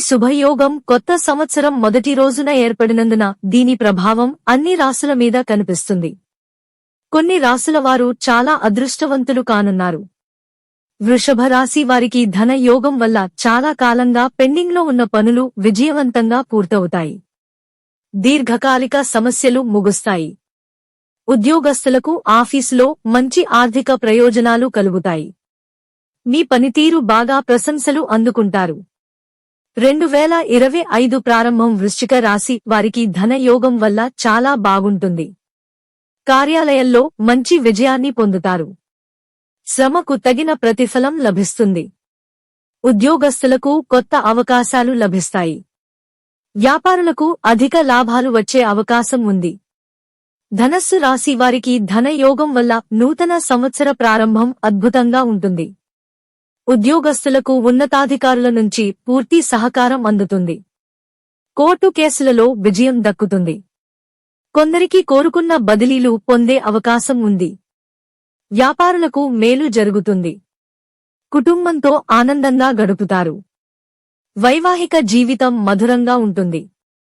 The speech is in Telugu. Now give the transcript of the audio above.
శుభయోగం కొత్త సంవత్సరం మొదటి రోజున ఏర్పడినందున దీని ప్రభావం అన్ని రాసుల మీద కనిపిస్తుంది. కొన్ని రాసుల వారు చాలా అదృష్టవంతులు కానున్నారు. వృషభ రాశి వారికి ధన యోగం వల్ల చాలా కాలంగా పెండింగ్లో ఉన్న పనులు విజయవంతంగా పూర్తవుతాయి. దీర్ఘకాలిక సమస్యలు ముగుస్తాయి. ఉద్యోగస్తులకు ఆఫీసులో మంచి ఆర్థిక ప్రయోజనాలు కలుగుతాయి. మీ పనితీరు బాగా ప్రశంసలు అందుకుంటారు. రెండు వేల ఇరవై ఐదు ప్రారంభం వృశ్చిక రాశి వారికి ధన యోగం వల్ల చాలా బాగుంటుంది. కార్యాలయంలో మంచి విజయాన్ని పొందుతారు. శ్రమకు తగిన ప్రతిఫలం లభిస్తుంది. ఉద్యోగస్తులకు కొత్త అవకాశాలు లభిస్తాయి. వ్యాపారులకు అధిక లాభాలు వచ్చే అవకాశం ఉంది. ధనస్సు రాశి వారికి ధన యోగం వల్ల నూతన సంవత్సర ప్రారంభం అద్భుతంగా ఉంటుంది. ఉద్యోగస్తులకు ఉన్నతాధికారుల నుంచి పూర్తి సహకారం అందుతుంది. కోర్టు కేసులలో విజయం దక్కుతుంది. కొందరికి కోరుకున్న బదిలీలు పొందే అవకాశం ఉంది. వ్యాపారులకు మేలు జరుగుతుంది. కుటుంబంతో ఆనందంగా గడుపుతారు. వైవాహిక జీవితం మధురంగా ఉంటుంది.